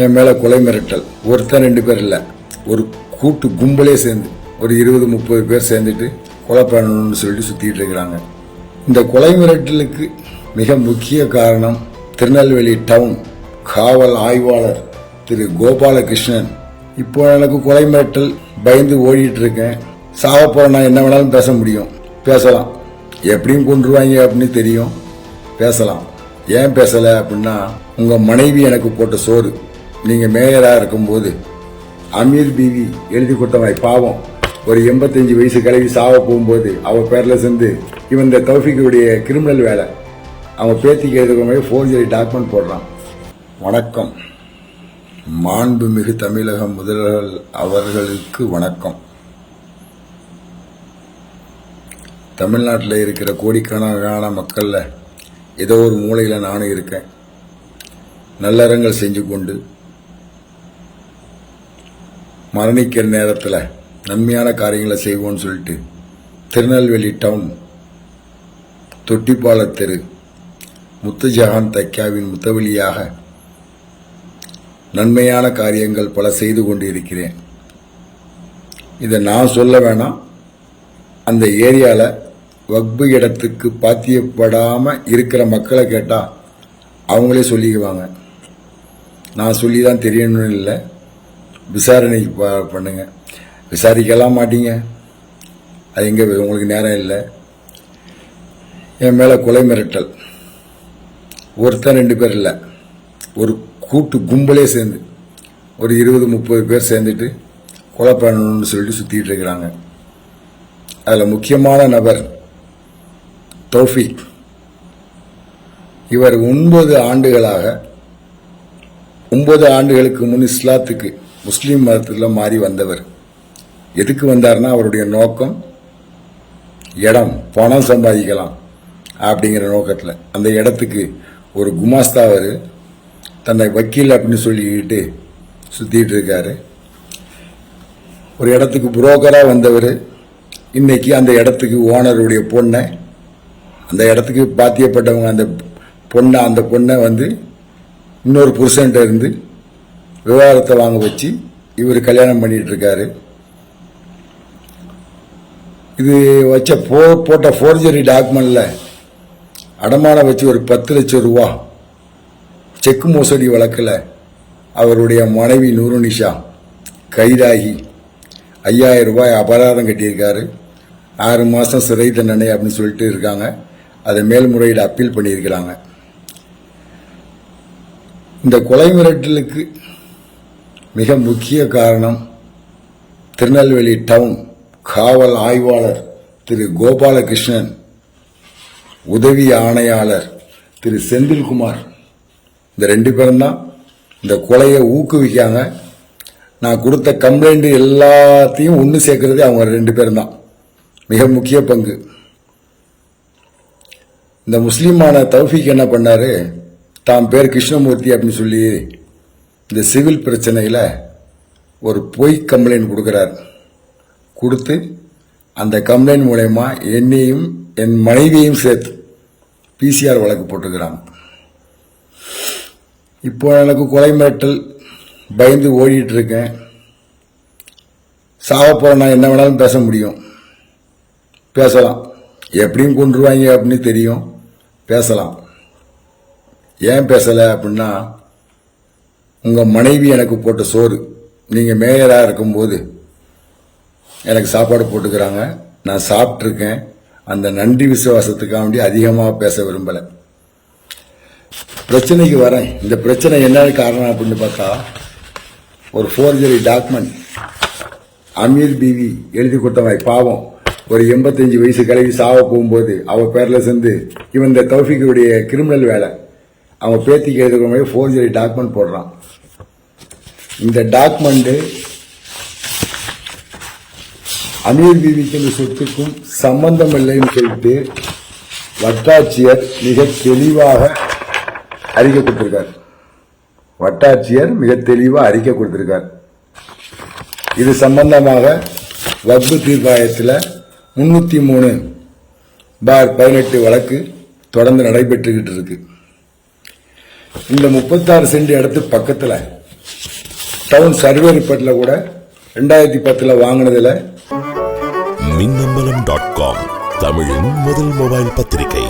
என் மேலே கொலை மிரட்டல். ஒருத்தன் ரெண்டு பேர் இல்லை. ஒரு கூட்டு கும்பலே சேர்ந்து ஒரு இருபது முப்பது பேர் சேர்ந்துட்டு கொலை பண்ணணும்னு சொல்லிட்டு சுற்றிட்டு இருக்கிறாங்க. இந்த கொலை மிரட்டலுக்கு மிக முக்கிய காரணம் திருநெல்வேலி டவுன் காவல் ஆய்வாளர் திரு கோபாலகிருஷ்ணன். இப்போ எனக்கு கொலை மிரட்டல் பயந்து ஓடிட்டு இருக்கேன். சாக நான் என்ன வேணாலும் பேச முடியும். பேசலாம். எப்படியும் கொண்டுருவாங்க அப்படின்னு தெரியும். பேசலாம். ஏன் பேசலை அப்படின்னா உங்கள் மனைவி எனக்கு போட்ட சோறு. நீங்கள் மேயராக இருக்கும்போது அமீர் பீவி எழுதி கொடுத்தவன் பாவம். ஒரு எண்பத்தஞ்சு வயசு கிளவி சாவ போகும்போது அவள் பேரில் சேர்ந்து இவன் இந்த தௌஃபிக்குடைய கிரிமினல் வேலை. அவன் பேத்திக்கு எழுதுகிற மாதிரி ஃபோர்ஜரி டாக்குமெண்ட் போடுறான். வணக்கம். மாண்புமிகு தமிழக முதல்வர் அவர்களுக்கு வணக்கம். தமிழ்நாட்டில் இருக்கிற கோடிக்கணக்கான மக்களில் ஏதோ ஒரு மூலையில் நானும் இருக்கேன். நல்லறங்கள் செஞ்சு கொண்டு மரணிக்கிற நேரத்தில் நன்மையான காரியங்களை செய்வோம்னு சொல்லிட்டு திருநெல்வேலி டவுன் தொட்டிப்பால தெரு முத்துஜஹான் தைக்காவின் முத்தவழியாக நன்மையான காரியங்கள் பல செய்து கொண்டு இருக்கிறேன் இதை நான் சொல்ல வேணாம். அந்த ஏரியாவில் வக்பு இடத்துக்கு பாத்தியப்படாமல் இருக்கிற மக்களை கேட்டால் அவங்களே சொல்லிக்குவாங்க. நான் சொல்லி தான் தெரியணும்னு இல்லை. விசாரணைக்கு ப- பண்ணுங்க. விசாரிக்கலாம் மாட்டீங்க. அது எங்கே உங்களுக்கு நேரம் இல்லை. என் மேலே கொலை மிரட்டல். ஒருத்தன் ரெண்டு பேர் இல்லை. ஒரு கூட்டு கும்பலே சேர்ந்து ஒரு இருபது முப்பது பேர் சேர்ந்துட்டு கொலை பண்ணணும்னு சொல்லிட்டு சுற்றிட்டு இருக்கிறாங்க. அதில் முக்கியமான நபர் தௌஃபிக். இவர் ஒன்பது ஆண்டுகளாக ஒன்பது ஆண்டுகளுக்கு முன் இஸ்லாத்துக்கு முஸ்லீம் மதத்தில் மாறி வந்தவர். எதுக்கு வந்தார்னா அவருடைய நோக்கம் இடம் பணம் சம்பாதிக்கலாம் அப்படிங்கிற நோக்கத்தில். அந்த இடத்துக்கு ஒரு குமாஸ்தா அவர் தன்னை வக்கீல் அப்படின்னு சொல்லிக்கிட்டு சுற்றிட்டு இருக்காரு. ஒரு இடத்துக்கு புரோக்கராக வந்தவர். இன்னைக்கு அந்த இடத்துக்கு ஓனருடைய பொண்ணை அந்த இடத்துக்கு பாத்தியப்பட்டவங்க அந்த பொண்ணை அந்த பொண்ணை வந்து இன்னொரு புருஷன்ட்ட இருந்து விவாகரத்தை வாங்க வச்சு இவர் கல்யாணம் பண்ணிட்டு இருக்காரு இது வச்ச போ போட்ட ஃபோர்ஜரி டாக்குமெண்ட்டில் அடமானம் வச்சு ஒரு பத்து லட்சம் ரூபா செக் மோசடி வழக்கில் அவருடைய மனைவி நூருனிஷா கைதாகி ஐயாயிரம் ரூபாய் அபராதம் கட்டியிருக்காரு. ஆறு மாதம் சிறை தண்டனை அப்படின்னு சொல்லிட்டு இருக்காங்க. அதை மேல்முறையீடு அப்பீல் பண்ணியிருக்கிறாங்க. இந்த கொலை மிரட்டலுக்கு மிக முக்கிய காரணம் திருநெல்வேலி டவுன் காவல் ஆய்வாளர் திரு கோபாலகிருஷ்ணன் உதவி ஆணையாளர் திரு செந்தில்குமார். இந்த ரெண்டு பேரும் தான் இந்த கொலையை ஊக்குவிக்காங்க நான் கொடுத்த கம்ப்ளைண்ட் எல்லாத்தையும் ஒன்று சேர்க்கறதே அவங்க ரெண்டு பேரும் தான் மிக முக்கிய பங்கு. இந்த முஸ்லீமான தௌஃபிக் என்ன பண்ணார்? தாம் பேர் கிருஷ்ணமூர்த்தி அப்படின்னு சொல்லி இந்த சிவில் பிரச்சனையில் ஒரு பொய் கம்ப்ளைண்ட் கொடுக்குறார். கொடுத்து அந்த கம்ப்ளைண்ட் மூலயமா என்னையும் என் மனைவியையும் சேர்த்து பிசிஆர் வழக்கு போட்டுக்கிறான். இப்போ எனக்கு கொலை மிரட்டல் பயந்து ஓடிட்டு இருக்கேன் சாக போற நான் என்ன வேணாலும் பேச முடியும். பேசலாம். எப்படியும் கொண்டுருவாங்க அப்படின்னு தெரியும். பேசலாம். ஏன் பேசலை அப்படின்னா உங்கள் மனைவி எனக்கு போட்ட சோறு. நீங்கள் மேயராக இருக்கும்போது எனக்கு சாப்பாடு போட்டுக்கிறாங்க. நான் சாப்பிட்ருக்கேன் அந்த நன்றி விசுவாசத்துக்காக வேண்டி அதிகமாக பேச விரும்பலை. பிரச்சனைக்கு வரேன். இந்த பிரச்சனை என்ன காரணம் அப்படின்னு பார்த்தா ஒரு ஃபோர்ஜரி டாக்குமெண்ட் அமீர் பிவி எழுதி கொடுத்தவன் பாவம். ஒரு எண்பத்தஞ்சு வயசு கிளவி சாவ போகும்போது அவள் பேரில் சேர்ந்து இவன் இந்த தௌஃபிக்குடைய கிரிமினல் வேலை. அவன் பேத்திக்கு எழுதுகிற மாதிரி ஃபோர்ஜரி டாக்குமெண்ட் போடுறான். இந்த டாக்குமெண்ட்டு அமீர் பீவிக்கும் சொத்துக்கும் சம்பந்தம் இல்லைன்னு சொல்லிட்டு வட்டாட்சியர் மிக தெளிவாக அறிக்கை கொடுத்திருக்கார். வட்டாட்சியர் மிக தெளிவாக அறிக்கை கொடுத்திருக்கார். இது சம்பந்தமாக வக்பு தீர்ப்பாயத்தில் முன்னூற்றி மூணு பார் பதினெட்டு வழக்கு தொடர்ந்து நடைபெற்றுக்கிட்டு இருக்குது இந்த முப்பத்தாறு சென்ட் இடத்து பக்கத்தில் டவுன் சர்வேரிப்பட்டில் கூட ரெண்டாயிரத்தி பத்தில் வாங்கினதில் மின்னம்பலம் டாட் காம் தமிழின் முதல் மொபைல் பத்திரிகை.